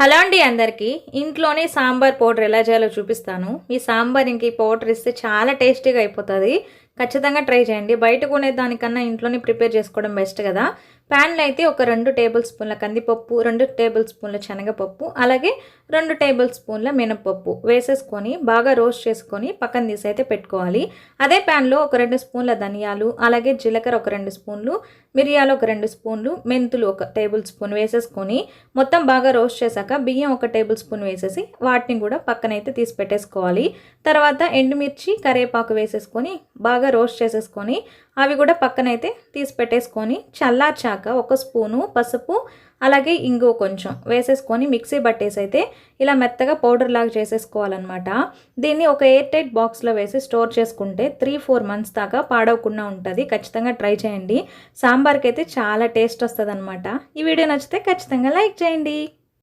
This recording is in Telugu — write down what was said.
హలో అండి అందరికీ. ఇంట్లోనే సాంబార్ పౌడర్ ఎలా చేయాలో చూపిస్తాను. ఈ సాంబార్ ఇంక ఈ పౌడర్ ఇస్తే చాలా టేస్టీగా అయిపోతుంది. ఖచ్చితంగా ట్రై చేయండి. బయట కొనే దానికన్నా ఇంట్లోనే ప్రిపేర్ చేసుకోవడం బెస్ట్ కదా. ప్యాన్లో అయితే ఒక రెండు టేబుల్ స్పూన్ల కందిపప్పు రెండు టేబుల్ స్పూన్ల శనగపప్పు అలాగే రెండు టేబుల్ స్పూన్ల మినపప్పు వేసేసుకొని బాగా రోస్ట్ చేసుకొని పక్కన తీసి అయితే పెట్టుకోవాలి. అదే ప్యాన్లో ఒక రెండు స్పూన్ల ధనియాలు అలాగే జీలకర్ర ఒక రెండు స్పూన్లు మిరియాలు ఒక రెండు స్పూన్లు మెంతులు ఒక టేబుల్ స్పూన్ వేసేసుకొని మొత్తం బాగా రోస్ట్ చేశాక బియ్యం ఒక టేబుల్ స్పూన్ వేసేసి వాటిని కూడా పక్కనైతే తీసి పెట్టేసుకోవాలి. తర్వాత ఎండుమిర్చి కరివేపాకు వేసేసుకొని బాగా రోస్ట్ చేసేసుకొని అవి కూడా పక్కనైతే తీసి పెట్టేసుకొని చల్లార్చాక ఒక స్పూను పసుపు అలాగే ఇంగు కొంచెం వేసేసుకొని మిక్సీ పట్టేసి అయితే ఇలా మెత్తగా పౌడర్ లాగా చేసేసుకోవాలన్నమాట. దీన్ని ఒక ఎయిర్ టైట్ బాక్స్లో వేసి స్టోర్ చేసుకుంటే త్రీ ఫోర్ మంత్స్ దాకా పాడవకుండా ఉంటుంది. ఖచ్చితంగా ట్రై చేయండి. సాంబార్కి అయితే చాలా టేస్ట్ వస్తుంది ఈ వీడియో నచ్చితే ఖచ్చితంగా లైక్ చేయండి.